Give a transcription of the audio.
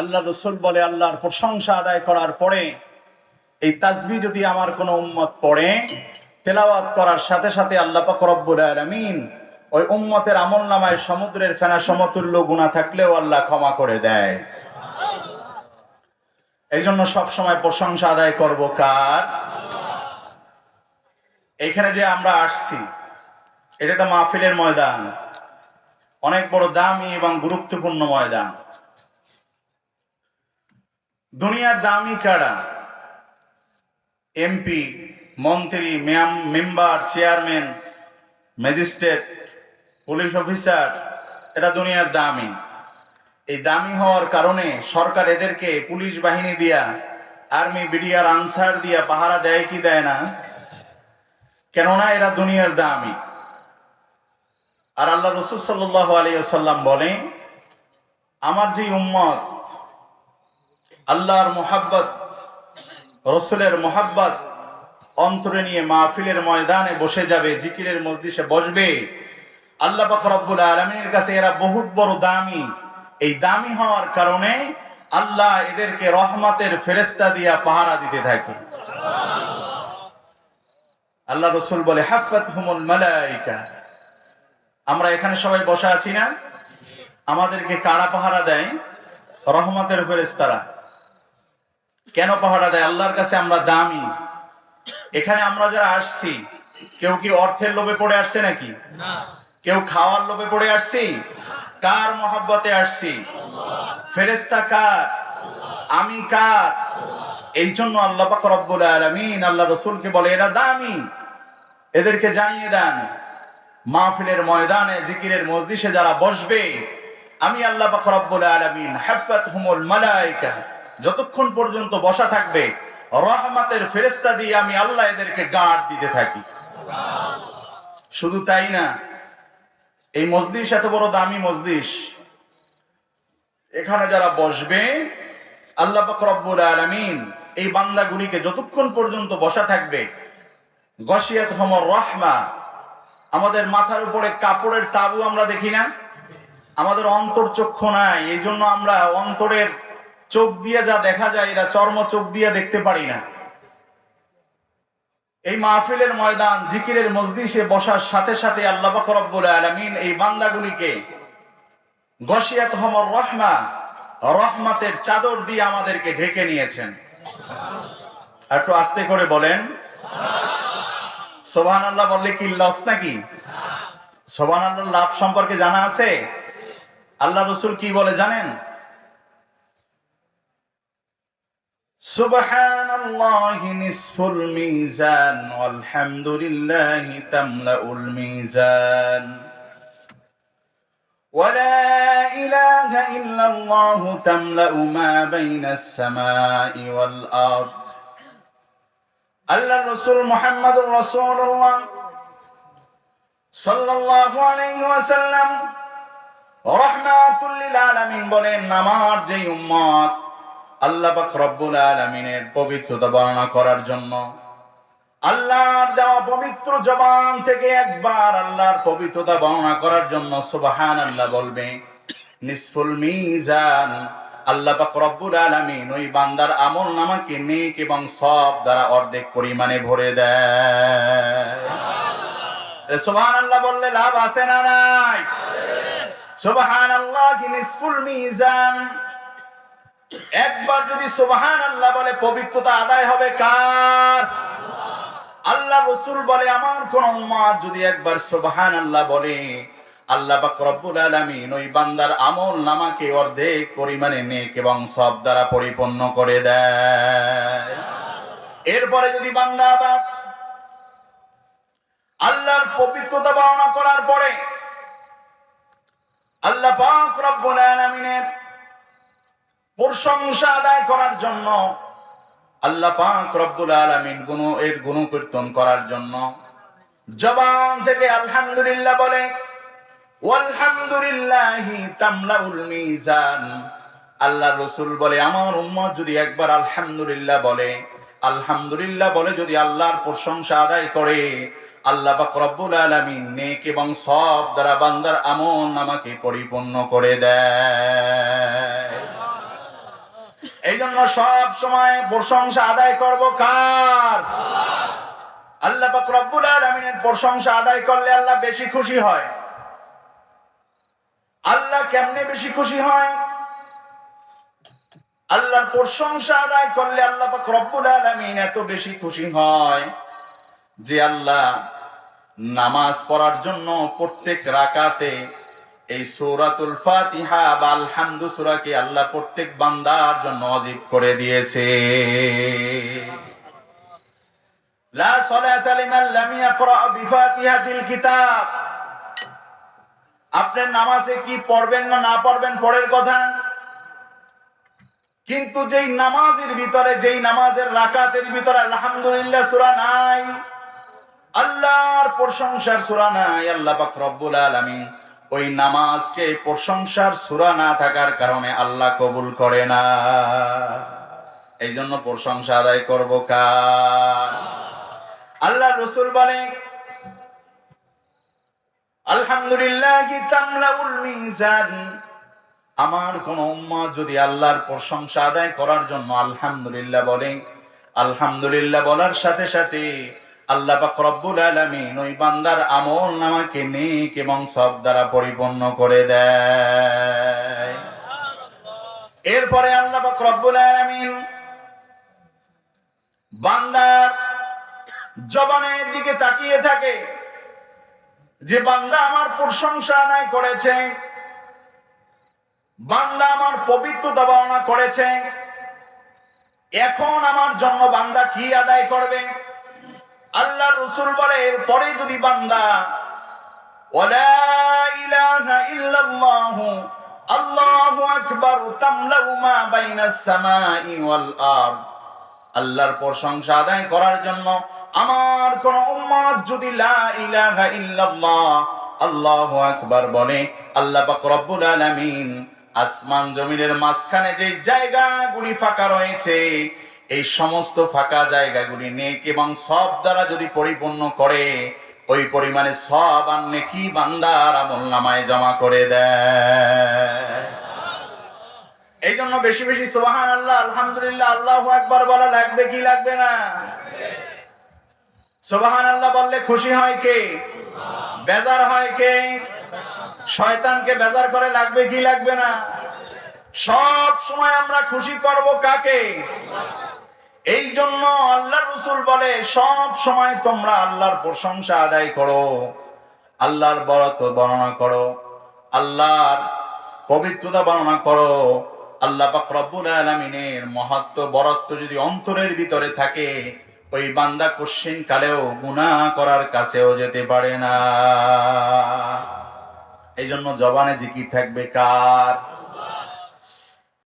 আল্লাহ রসুল বলে, আল্লাহর প্রশংসা আদায় করার পরে, এই তাসবি যদি আমার কোনো উম্মত পড়ে, তেলাওয়াত করার সাথে সাথে আল্লাহ পাক রব্বুল ওই উম্মতের আমল নামায় সমুদ্রের ফেনা সমতুল্য গুণা থাকলেও আল্লাহ ক্ষমা করে দেয়। এই জন্য সবসময় প্রশংসা আদায় করব কার? এখানে যে আমরা আসছি, এটা একটা মাহফিলের ময়দান। অনেক বড় দামি এবং গুরুত্বপূর্ণ ময়দান। দুনিয়ার দামি কারা? এমপি, মন্ত্রী, ma'am, member, chairman, magistrate, police officer, এটা দুনিয়ার দামি। এই দামি হওয়ার কারণে সরকার এদেরকে পুলিশ বাহিনী দিয়া, আর্মি বিডিআর আনসার দিয়া পাহারা দেয় কি দেয় না? কেননা এরা দুনিয়ার দামি। আর আল্লাহ রসুল সাল্লাহ আলিয়াল্লাম বলে আমার যে উম্মত, আল্লাহর মোহাব্বত, রসুলের মোহাব্বত অন্তরে নিয়ে মাহফিলের ময়দানে বসে যাবে, জিকিরের মসজিদে বসবে, আল্লাহ রব্বুল আলমিনের কাছে এরা বহুত বড় দামি। এই দামি হওয়ার কারণে আল্লাহ এদেরকে রহমতের ফেরেস্তা দিয়া পাহারা দিতে থাকে। আল্লাহ রসুল বলে, হাফাত হুমুল মালাইকা। আমরা এখানে সবাই বসা আছি না? আমাদেরকে কারা পাহারা দেয়? রহমতের ফেরেস্তারা কেন পাহারা দেয়? আল্লাহর কাছে আমরা দামি। এখানে আমরা যারা আসছি, কেউ কি অর্থের লোভে পড়ে আসছে নাকি? কেউ খাওয়ার লোভে পড়ে আসছি? কার মহাব্বতে আসছি? ফেরেস্তা কার? আমি কার? এই জন্য আল্লাহ পাক রব্বুল আলামিন আল্লাহ রসুলকে বলে, এরা দামি। এদেরকে জানিয়ে দেন। মাহফিলের ময়দানে, জিকিরের মসজিদে যারা বসবে, আমি আল্লাহ রব্বুল আলামিন হাফাত হুমুল মালাইকা যতক্ষণ পর্যন্ত বসা থাকবে, রহমাতের ফেরেস্তা দিয়ে আমি আল্লাহ এদেরকে গার্ড দিতে থাকি। শুধু তাই না, এই মসজিদ এত বড় দামি মসজিদ এখানে যারা বসবে, আল্লাহ রব্বুল আলামিন এই বান্দাগুলিকে যতক্ষণ পর্যন্ত বসা থাকবে গসিয়াত হমর রহমা আমাদের মাথার উপরে কাপড়ের তাবু আমরা দেখি না। আমাদের অন্তর চক্ষু নাই এই জন্য আমরা অন্তরের চোখ দিয়ে যা দেখা যায়, এরা চর্ম চোখ দিয়ে দেখতে পারি না। এই মাহফিলের ময়দান, জিকিরের মসজিদে বসার সাথে সাথে আল্লাহ রব্বুল আলমিন এই বান্দাগুলিকে গসিয়াত হমর রহমা, রহমাতের চাদর দিয়ে আমাদেরকে ঢেকে নিয়েছেন। একটু আস্তে করে বলেন। সোহান আল্লাহ বললে কি লস নাকি সোহান আল্লাহ লাভ সম্পর্কে জানা আছে আল্লাহ রসুল কি বলে জানেন سبحان الله نصف الميزان والحمد لله تملأ الميزان ولا إله إلا الله تملأ ما بين السماء والأرض আল্লাহ রসুল মোহাম্মদ রসুল্লাহ সাল্লাল্লাহু আলাইহি ওয়াসাল্লাম রহমাতুল্লিল আলামিন বলেন, আমার যেই উম্মত আল্লাহ পাক রব্বুল আলামিনের পবিত্রতা বর্ণনা করার জন্য, আল্লাহর দেওয়া পবিত্র জবান থেকে একবার আল্লাহর পবিত্রতা বর্ণনা করার জন্য সুবহানাল্লাহ বলবে নিসফুল মিজান আল্লাহ পাক রব্বুল আলামিন ওই বান্দার আমল নামাকে নেক এবং সব দ্বারা অর্ধেক পরিমাণে ভরে দেয়। সুবহানাল্লাহ বললে লাভ আছে না নাই? সুবহানাল্লাহ নিসফুল মিজান। একবার যদি সুবহানাল্লাহ বলে পবিত্রতা আদায় হবে কার? আল্লাহ রসুল বলে, আমার কোন উম্মাদ যদি একবার সুবহানাল্লাহ বলে আল্লাহ রব্বুল আলামিন ওই বান্দার আমল নামাকে অর্ধেক পরিমাণে নেক এবং সব দ্বারা পরিপূর্ণ করে দেয়। এরপরে যদি বান্দা আবার আল্লাহর পবিত্রতা বর্ণনা করার পরে আল্লাহ পাক রব্বুল আলামিনের প্রশংসা আদায় করার জন্য আল্লাহ পাক রব্বুল আলামিন গুণ, এর গুণ কীর্তন করার জন্য জবান থেকে আলহামদুলিল্লাহ বলে আল্লাহ রসুল বলে, আমার উম্মত যদি একবার আলহামদুলিল্লাহ বলে আলহামদুলিল্লাহ বলে যদি আল্লাহর প্রশংসা আদায় করে, আল্লাহ পাক রব্বুল আলামিন নেক এবং সব দ্বারা বান্দার আমল নামাকে পরিপূর্ণ করে দেয়। এই জন্য সব সময় প্রশংসা আদায় করব কার? আল্লাহ পাক রব্বুল আলামিনের প্রশংসা আদায় করলে আল্লাহ বেশি খুশি হয়। আল্লাহ কেমনে বেশি খুশি হয়? আল্লাহর প্রশংসা আদায় করলে আল্লাহ পাক রব্বুল এত বেশি খুশি হয় যে আল্লাহ নামাজ পড়ার জন্য প্রত্যেক রাকাতে এই সূরাতুল ফাতিহা বা আলহামদু সূরাকে আল্লাহ প্রত্যেক বান্দার জন্য অজীব করে দিয়েছে। লা সালাতা লিমান লাম ইয়াকরা বিফাতিহাতিল কিতাব। আপনি নামাজে কি পড়বেন না না পড়বেন? পরের কথা, কিন্তু যেই নামাজের ভিতরে, যেই নামাজের রাকাতের ভিতরে আলহামদুলিল্লাহ সূরা নাই, আল্লাহর প্রশংসার সূরা নাই, আল্লাহ পাক রব্বুল আলামিন ওই নামাজকে প্রশংসার সূরা না থাকার কারণে আল্লাহ কবুল করে না। এই জন্য প্রশংসা আদায় করব কার? আল্লাহ রসুল বলে আলহামদুলিল্লাহ তামলাউল মিজান। আমার কোন উম্মত যদি আল্লাহর প্রশংসা আদায় করার জন্য আলহামদুলিল্লাহ বলে, আলহামদুলিল্লাহ বলার সাথে সাথে আল্লাহ পাক রব্বুল আলামিন ওই বান্দার আমল নামাকে নেক এবং সব দ্বারা পরিপূর্ণ করে দেয়। এরপরে আল্লাহ পাক রব্বুল আলামিন বান্দার জবানের দিকে তাকিয়ে থাকে। যে বান্দা আমার প্রশংসা আদায় করেছে, বান্দা আমার পবিত্রতা বর্ণনা করেছে, এখন আমার জন্য বান্দা কি আদায় করবে? আল্লাহ রসুল বলে, এরপরে যদি বান্দা আল্লাহর প্রশংসা আদায় করার জন্য আমার কোন উম্মত যদি লা ইলাহা ইল্লাল্লাহ, আল্লাহু আকবার বলে, আল্লাহ পাক রব্বুল আলামিন আসমান জমিনের মাঝখানে যে জায়গাগুলি ফাঁকা রয়েছে, এই সমস্ত ফাঁকা জায়গাগুলি নেক এবং সব দ্বারা যদি পরিপূর্ণ করে, ওই পরিমাণে সব আর নেকি বান্দার আমল নামায় জমা করে দেয়? এই জন্য বেশি বেশি সোহান আল্লাহ আলহামদুলিল্লাহ, আল্লাহ একবার বলা লাগবে কি লাগবে না? সোবাহান আল্লাহ বললে খুশি হয় কে? বেজার হয় কে? শয়তানকে বেজার করে লাগবে কি লাগবে না? সব সময় আমরা খুশি করব কাকে? এই জন্য আল্লাহ রসুল বলে, সব সময় তোমরা আল্লাহর প্রশংসা আদায় করো, আল্লাহর বরত্ব বর্ণনা করো, আল্লাহর পবিত্রতা বর্ণনা করো। আল্লাহ পাক রব্বুল আলামিনের মহত্ব, বরত্ব যদি অন্তরের ভিতরে থাকে ওই বান্দা কোশ্চিন কালেও গুণা করার কাছেও যেতে পারে না। এই জন্য জবানে জিকির থাকবে কার?